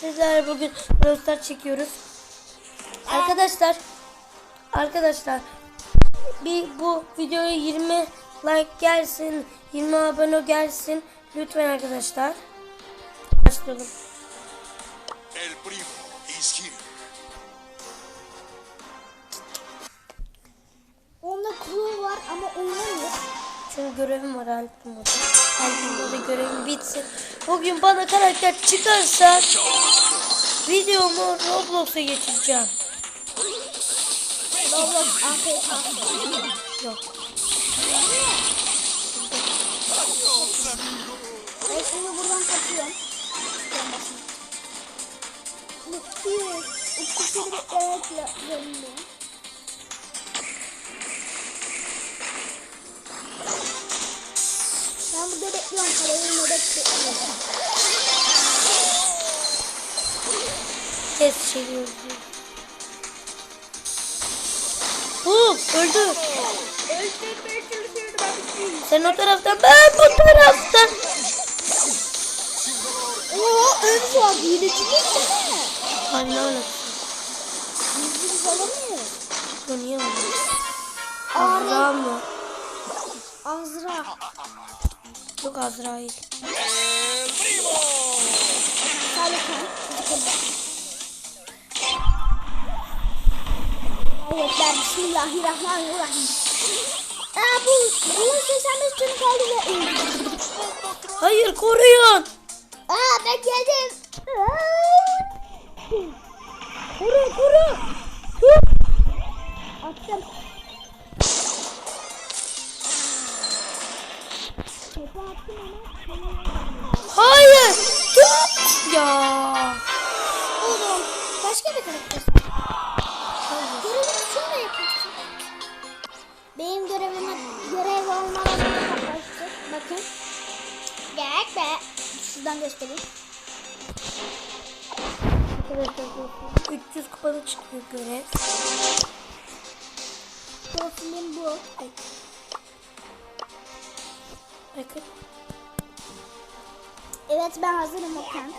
Sizler bugün Brawl çekiyoruz. Arkadaşlar arkadaşlar bir bu videoya 20 like gelsin, 20 abone gelsin lütfen arkadaşlar. Başlayalım. El primo is here. Onda kuru var ama oynamıyor. Çünkü görevim var Alp'in orada. Alp'in orada görevim bitsin. Bugün bana karakter çıkarsa videomu Roblox'a geçireceğim. Roblox APK. Yok. Ben şimdi buradan kaçıyorum. Mutluyum. İkisini beklemekle zorundayım. Ben burada bekliyorum. Kaleyi nöbet bekliyorum. Öldü. Sen o taraftan ben bu taraftan. Oo ön var. Değil mi? Anne öyle. Biz alamıyoruz. Bu niye? Ağrı. Azra mı? Azra. Yok Azrail. Salih'in. Evet ben Bismillahirrahmanirrahim. Aa bu bunun 85 canı kaldı ve öldü. Hayır koruyun. Aa ben geldim. Kuru. Dur. Attım. Şuradan göstereyim. Arkadaşlar 300 kupada çıkıyor görev. Profilim bu. Bakın. Evet ben hazırım Okan.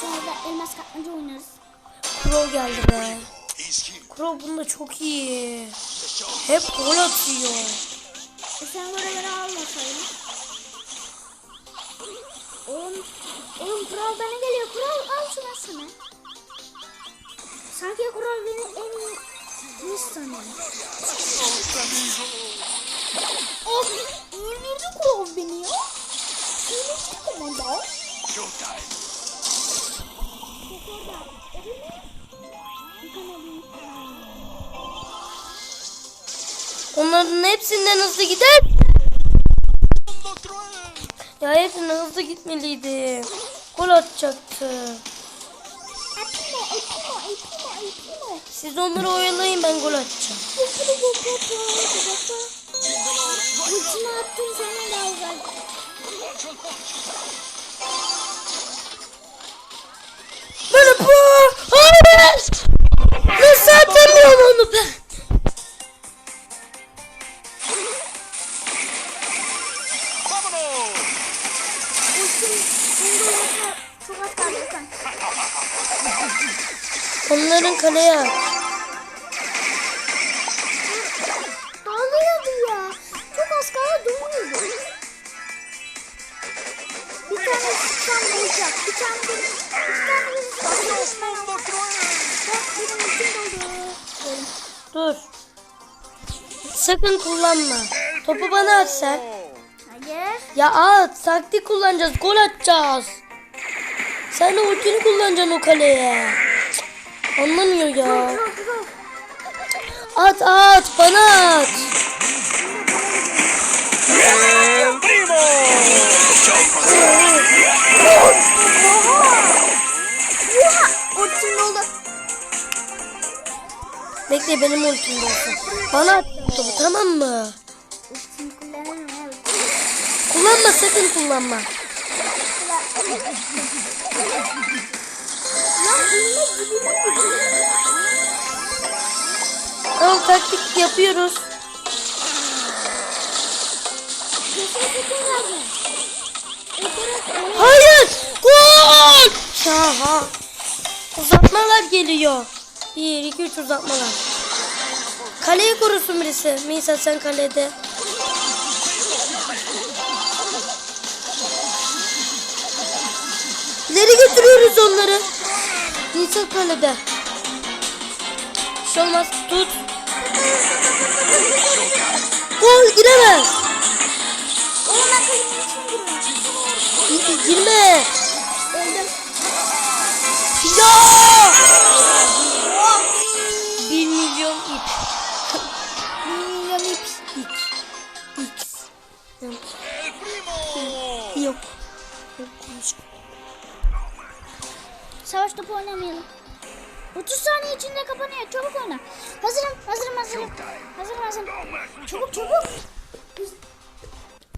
Sonra da elmas kapmaca oynarız. Crow geldi be. Crow bunda çok iyi. Hep gol atıyor. E sen görevini almasaydın. Oğlum, oğlum kural bana geliyor. Kural al şunu sana. Sanki kural benim en iyi ne sanıyorum. Oh, indirdi kural beni ya. İndirdi komanda. Showtime. Onların hepsinden hızlı gider. Ya hepsinden hızlı gitmeliydi. Gol atacaktı. Siz onları oyalayın ben gol atacağım. Ultimi attım sana da Onların kaleye at. Dağılıyordu ya. Çok az kaldı durmuyordu. Bir tane sıçan olacak. Bir tane de Mundo cruel. Bak benim ultim doldu. Dur. Sakın kullanma. Topu bana at sen. Ya at. Taktik kullanacağız. Gol atacağız. Sen de ultini kullanacaksın o kaleye. Anlamıyor ya. At at. Bana at. Bekle benim ultim olsun. Bana at topu tamam mı? Kullanma sakın kullanma. Tamam taktik yapıyoruz. Hayır! Gol! Şaha! Uzatmalar geliyor. 1, 2, 3 uzatmalar. Kaleyi korusun birisi. Misal sen kalede. İleri götürüyoruz onları. Nisa kalede. Bir şey olmaz. Tut. Gol giremez. Gi- Girme. Öldüm. Ya! Savaş topu oynamayalım. 30 saniye içinde kapanıyor. Çabuk oyna. Hazırım, hazırım, hazırım. Hazırım, hazırım. Çabuk, çabuk.